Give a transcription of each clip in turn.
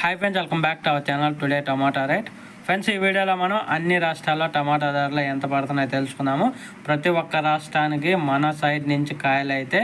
Hi friends welcome back to our channel today tomato rate friends ఈ వీడియోలో మనం అన్ని రాష్ట్రాల్లో టమాటా ధరలు ఎంత పడుతున్నాయో తెలుసుకుందాము. ప్రతి ఒక్క రాష్ట్రానికి మన సైడ్ నుంచి కాయలు అయితే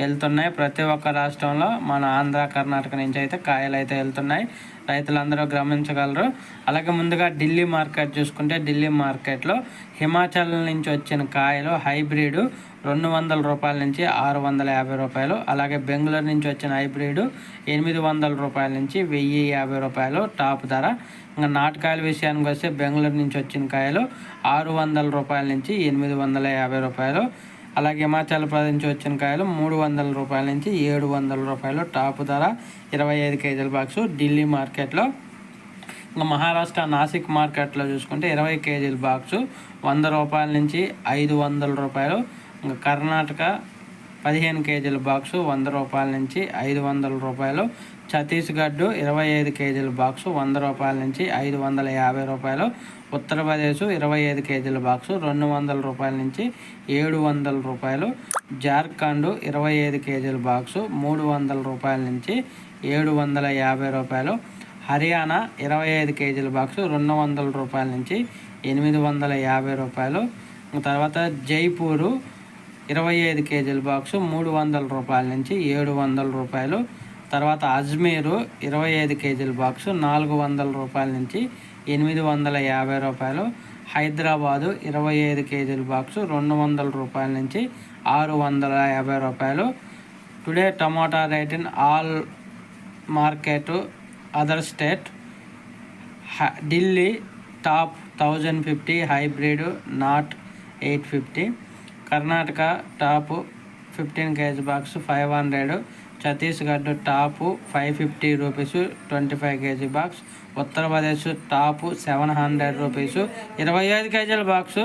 వెళ్తున్నాయి. ప్రతి ఒక్క రాష్ట్రంలో మన ఆంధ్ర కర్ణాటక నుంచి అయితే కాయలు అయితే వెళ్తున్నాయి. రైతులందరూ గమనించగలరు. అలాగే ముందుగా ఢిల్లీ మార్కెట్ చూసుకుంటే ఢిల్లీ మార్కెట్లో హిమాచల్ నుంచి వచ్చిన కాయలు హైబ్రిడ్ రెండు వందల రూపాయల నుంచి ఆరు వందల యాభై రూపాయలు అలాగే బెంగళూరు నుంచి వచ్చిన హైబ్రిడ్ ఎనిమిది వందల రూపాయల నుంచి వెయ్యి యాభై రూపాయలు టాప్ ధర. ఇంకా నాటకాయల విషయానికి వస్తే బెంగళూరు నుంచి వచ్చిన కాయలు ఆరు వందల రూపాయల నుంచి ఎనిమిది వందల యాభై రూపాయలు అలాగే హిమాచల్ ప్రదేశ్ నుంచి వచ్చిన కాయలు మూడు వందల రూపాయల నుంచి ఏడు వందల రూపాయలు. టాప్ ధర ఇరవై ఐదు కేజీల బాక్సు ఢిల్లీ మార్కెట్లో. ఇంకా మహారాష్ట్ర నాసిక్ మార్కెట్లో చూసుకుంటే ఇరవై కేజీల బాక్సు వంద రూపాయల నుంచి ఐదు వందల రూపాయలు. ఇంకా కర్ణాటక పదిహేను కేజీల బాక్సు వంద రూపాయల నుంచి ఐదు వందల రూపాయలు. ఛత్తీస్గఢ్ ఇరవై ఐదు కేజీల బాక్సు వంద రూపాయల నుంచి ఐదు వందల యాభై రూపాయలు. ఉత్తరప్రదేశ్ ఇరవై ఐదు కేజీల బాక్సు రెండు వందల రూపాయల నుంచి ఏడు వందల రూపాయలు. జార్ఖండ్ ఇరవై ఐదు కేజీల బాక్సు మూడు వందల రూపాయల నుంచి ఏడు వందల యాభై రూపాయలు. హర్యానా ఇరవై ఐదు కేజీల బాక్సు రెండు వందల రూపాయల నుంచి ఎనిమిది వందల యాభై రూపాయలు. తర్వాత జైపూరు ఇరవై ఐదు కేజీల బాక్సు మూడు వందల రూపాయల నుంచి ఏడు వందల రూపాయలు. తర్వాత అజ్మీరు ఇరవై ఐదు కేజీల బాక్సు నాలుగు వందల రూపాయల నుంచి ఎనిమిది వందల యాభై రూపాయలు. హైదరాబాదు ఇరవై ఐదు కేజీల బాక్సు రెండు వందల రూపాయల నుంచి ఆరు వందల యాభై రూపాయలు. Today tomato rate in all market other state. Delhi top thousand fifty hybrid not eight fifty. Karnataka top fifteen KG box five hundred. Chhattisgarh top five fifty rupees twenty five KG box. Uttar Pradesh top seven hundred rupees. ఇరవై ఐదు కేజీల box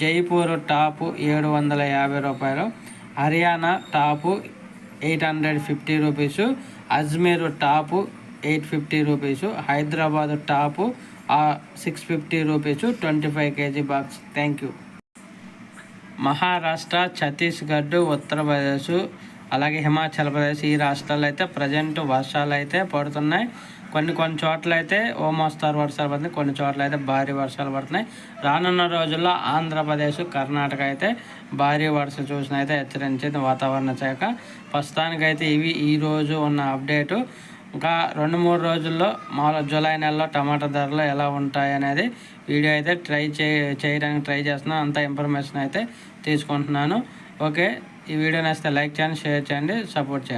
Jaipur top ఏడు వందల యాభై రూపాయలు. Haryana top eight hundred fifty rupees. Ajmer top eight fifty rupees. Hyderabad top six fifty rupees twenty five KG box. Thank you. Maharashtra Chhattisgarh Uttar Pradesh అలాగే హిమాచల్ ప్రదేశ్ ఈ రాష్ట్రాల్లో అయితే ప్రజెంట్ వర్షాలు అయితే పడుతున్నాయి. కొన్ని కొన్ని చోట్ల అయితే ఓ మోస్తారు వర్షాలు పడుతున్నాయి కొన్ని చోట్ల అయితే భారీ వర్షాలు పడుతున్నాయి. రానున్న రోజుల్లో ఆంధ్రప్రదేశ్ కర్ణాటక అయితే భారీ వర్ష సూచన అయితే హెచ్చరించింది వాతావరణ శాఖ. ప్రస్తుతానికైతే ఇవి ఈరోజు ఉన్న అప్డేటు. ఇంకా రెండు మూడు రోజుల్లో మామూలు జూలై నెలలో టమాటా ధరలు ఎలా ఉంటాయి అనేది వీడియో అయితే ట్రై చే చేయడానికి ట్రై చేస్తున్నాను. అంత ఇన్ఫర్మేషన్ అయితే తీసుకుంటున్నాను. ఓకే. ఈ వీడియో నచ్చితే లైక్ చేయండి షేర్ చేయండి సపోర్ట్ చేయండి.